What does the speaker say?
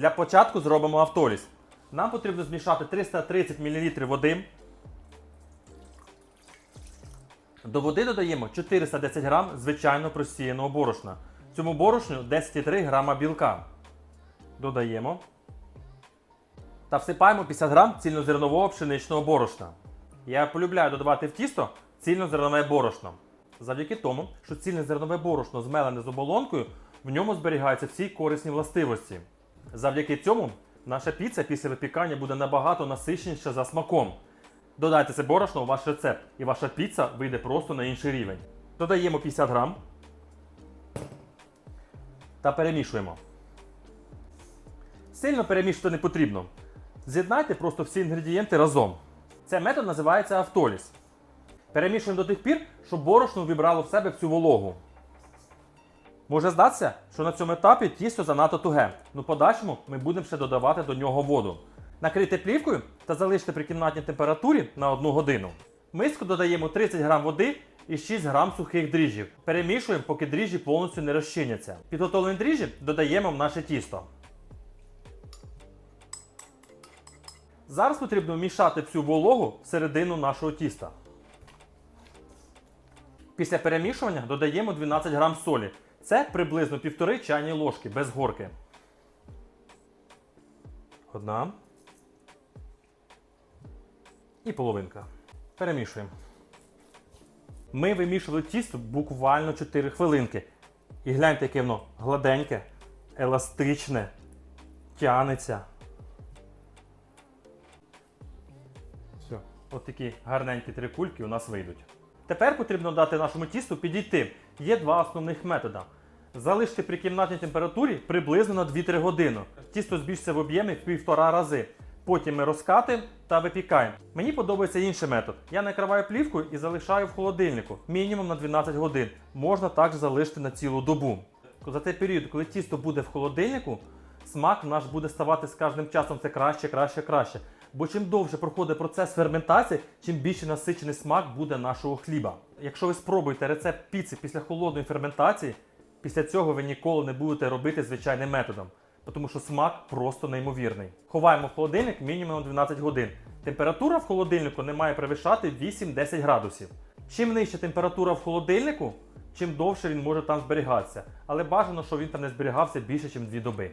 Для початку зробимо автоліз. Нам потрібно змішати 330 мл води. До води додаємо 410 г звичайно просіяного борошна. Цьому борошну 10,3 г білка. Додаємо. Та всипаємо 50 г цільнозернового пшеничного борошна. Я полюбляю додавати в тісто цільнозернове борошно. Завдяки тому, що цільнозернове борошно змелене з оболонкою, в ньому зберігаються всі корисні властивості. Завдяки цьому наша піца після випікання буде набагато насиченіша за смаком. Додайте це борошно у ваш рецепт, і ваша піца вийде просто на інший рівень. Додаємо 50 грам та перемішуємо. Сильно перемішувати не потрібно. З'єднайте просто всі інгредієнти разом. Цей метод називається автоліз. Перемішуємо до тих пір, щоб борошно вібрало в себе всю вологу. Може здатися, що на цьому етапі тісто занадто туге, ну подальшому ми будемо ще додавати до нього воду. Накрийте плівкою та залиште при кімнатній температурі на 1 годину. Миску додаємо 30 г води і 6 г сухих дріжджів. Перемішуємо, поки дріжджі повністю не розчиняться. Підготовлені дріжджі додаємо в наше тісто. Зараз потрібно вмішати всю вологу всередину нашого тіста. Після перемішування додаємо 12 грам солі. Це приблизно 1,5 чайні ложки без горки. Одна. І половинка. Перемішуємо. Ми вимішували тісто буквально 4 хвилинки. І гляньте, яке воно гладеньке, еластичне, тянеться. Все. От такі гарненькі три кульки у нас вийдуть. Тепер потрібно дати нашому тісту підійти. Є два основних методи. Залишити при кімнатній температурі приблизно на 2-3 години. Тісто збільшиться в об'ємі в півтора рази. Потім ми розкатуємо та випікаємо. Мені подобається інший метод. Я накриваю плівкою і залишаю в холодильнику мінімум на 12 годин. Можна також залишити на цілу добу. За цей період, коли тісто буде в холодильнику, смак наш буде ставати з кожним часом все краще, краще, краще. Бо чим довше проходить процес ферментації, чим більше насичений смак буде нашого хліба. Якщо ви спробуєте рецепт піци після холодної ферментації, після цього ви ніколи не будете робити звичайним методом, тому що смак просто неймовірний. Ховаємо в холодильник мінімум 12 годин. Температура в холодильнику не має перевищати 8-10 градусів. Чим нижча температура в холодильнику, чим довше він може там зберігатися. Але бажано, щоб він там не зберігався більше, ніж 2 доби.